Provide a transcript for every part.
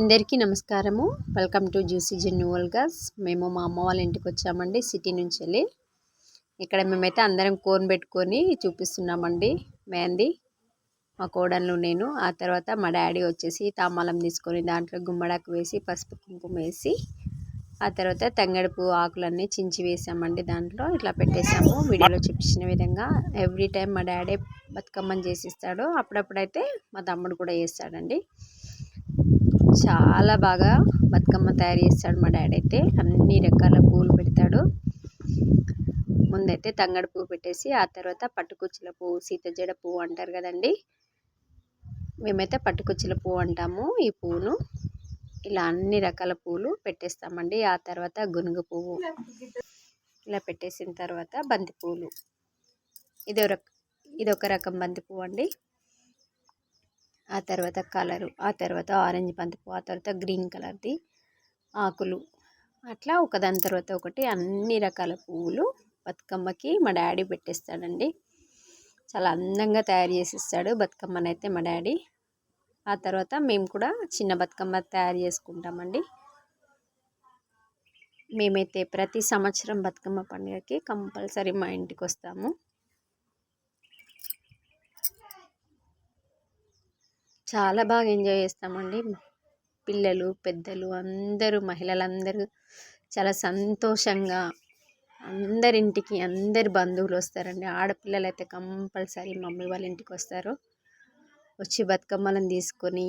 అందరికీ నమస్కారము. Welcome to juicy genuine guys మేము మా అమ్మ వాళ్ళ ఇంటికి వచ్చామండి సిటీ నుంచి వెళ్ళి. ఇక్కడ మేమైతే అందరం కోన్ పెట్టుకొని చూపిస్తున్నామండి. మెహందీ మా కోడళ్ళు నేను. ఆ తర్వాత మా డాడీ వచ్చేసి తామాలం తీసుకొని దాంట్లో గుమ్మడాకు వేసి పసుపు కుంకుమ వేసి ఆ తర్వాత తంగడుపు ఆకులన్నీ చించి వేసామండి దాంట్లో. ఇట్లా పెట్టేసాము. వీడియోలో చూపించిన విధంగా ఎవ్రీ టైం మా డాడీ బతుకమ్మని చేసిస్తాడు అప్పుడప్పుడైతే మా తమ్ముడు కూడా చేస్తాడండి. చాలా బాగా బతుకమ్మ తయారు చేస్తాడు మా డాడీ అయితే. అన్ని రకాల పువ్వులు పెడతాడు. ముందైతే తంగడి పువ్వు పెట్టేసి ఆ తర్వాత పట్టుకుచ్చుల పువ్వు సీతజడ పువ్వు అంటారు కదండి. మేమైతే పట్టుకుచ్చుల పువ్వు అంటాము ఈ పువ్వును. ఇలా అన్ని రకాల పువ్వులు పెట్టేస్తామండి. ఆ తర్వాత గునుగు పువ్వు. ఇలా పెట్టేసిన తర్వాత బంతి పువ్వులు ఇదొక ఇది రకం బంతి పువ్వు అండి ఆ తర్వాత కలరు ఆ తర్వాత ఆరెంజ్ బంతిపువ్వు ఆ తర్వాత గ్రీన్ కలర్ది ఆకులు. అట్లా ఒకదాని తర్వాత ఒకటి అన్ని రకాల పువ్వులు బతుకమ్మకి మా డాడీ పెట్టేస్తాడండి. చాలా అందంగా తయారు చేసి ఇస్తాడు బతుకమ్మనైతే మా డాడీ. ఆ తర్వాత మేము కూడా చిన్న బతుకమ్మ తయారు చేసుకుంటామండి. మేమైతే ప్రతి సంవత్సరం బతుకమ్మ పండుగకి కంపల్సరీ మా ఇంటికి వస్తాము. చాలా బాగా ఎంజాయ్ చేస్తామండి. పిల్లలు పెద్దలు అందరూ మహిళలందరూ చాలా సంతోషంగా అందరింటికి అందరి బంధువులు వస్తారండి. ఆడపిల్లలు అయితే కంపల్సరీ మమ్మీ వాళ్ళ ఇంటికి వస్తారు. వచ్చి బతుకమ్మలను తీసుకొని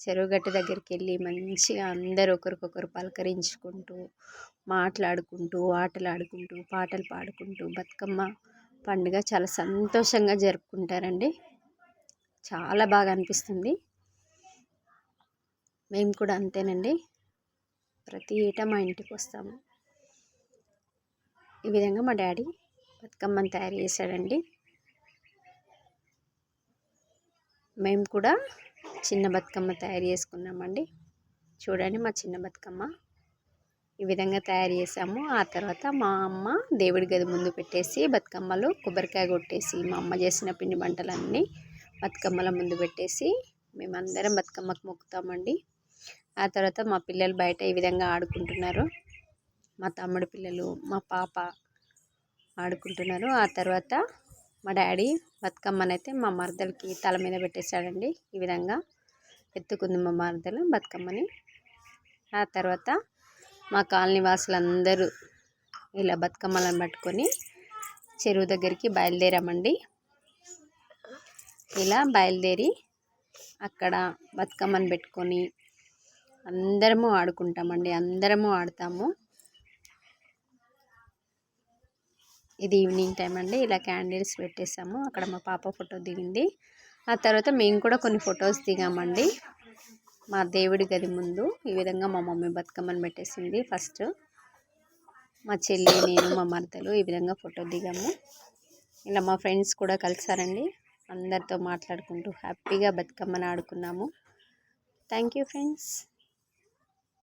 చెరువుగట్టు దగ్గరికి వెళ్ళి మంచిగా అందరూ ఒకరికొకరు పలకరించుకుంటూ మాట్లాడుకుంటూ ఆటలు ఆడుకుంటూ పాటలు పాడుకుంటూ బతుకమ్మ పండుగ చాలా సంతోషంగా జరుపుకుంటారండి. చాలా బాగా అనిపిస్తుంది. మేము కూడా అంతేనండి. ప్రతి ఏటా మా ఇంటికి వస్తాము. ఈ విధంగా మా డాడీ బతుకమ్మని తయారు చేశాడండి. మేము కూడా చిన్న బతుకమ్మ తయారు చేసుకున్నామండి. చూడండి మా చిన్న బతుకమ్మ. ఈ విధంగా తయారు చేసాము ఆ తర్వాత మా అమ్మ దేవుడి గది ముందు పెట్టేసి బతుకమ్మలు కొబ్బరికాయ కొట్టేసి మా అమ్మ చేసిన పిండి వంటలన్నీ బతుకమ్మల ముందు పెట్టేసి మేమందరం బతుకమ్మకు మొక్కుతామండి. ఆ తర్వాత మా పిల్లలు బయట ఈ విధంగా ఆడుకుంటున్నారు. మా తమ్ముడు పిల్లలు మా పాప ఆడుకుంటున్నారు. ఆ తర్వాత మా డాడీ బతుకమ్మనైతే మా మరదలకి తల మీద పెట్టేశాడండి. ఈ విధంగా ఎత్తుకుంది మా మరదలు బతుకమ్మని. ఆ తర్వాత మా కాలనీ వాసులందరూ ఇలా బతుకమ్మలను పట్టుకొని చెరువు దగ్గరికి బయలుదేరామండి. ఇలా బయలుదేరి అక్కడ బతుకమ్మను పెట్టుకొని అందరము ఆడుకుంటామండి అందరము ఆడతాము. ఇది ఈవినింగ్ టైం అండి ఇలా క్యాండిల్స్ పెట్టేసాము. అక్కడ మా పాప ఫోటో దిగింది. ఆ తర్వాత మేము కూడా కొన్ని ఫొటోస్ దిగామండి. మా దేవుడి గది ముందు ఈ విధంగా మా మమ్మీ బతుకమ్మని పెట్టేసింది ఫస్ట్. మా చెల్లి నేను మా మరదలు ఈ విధంగా ఫోటో దిగాము. ఇలా మా ఫ్రెండ్స్ కూడా కలిసారండి. అందరితో మాట్లాడుకుంటూ హ్యాపీగా బతుకమ్మను ఆడుకున్నాము. Thank you friends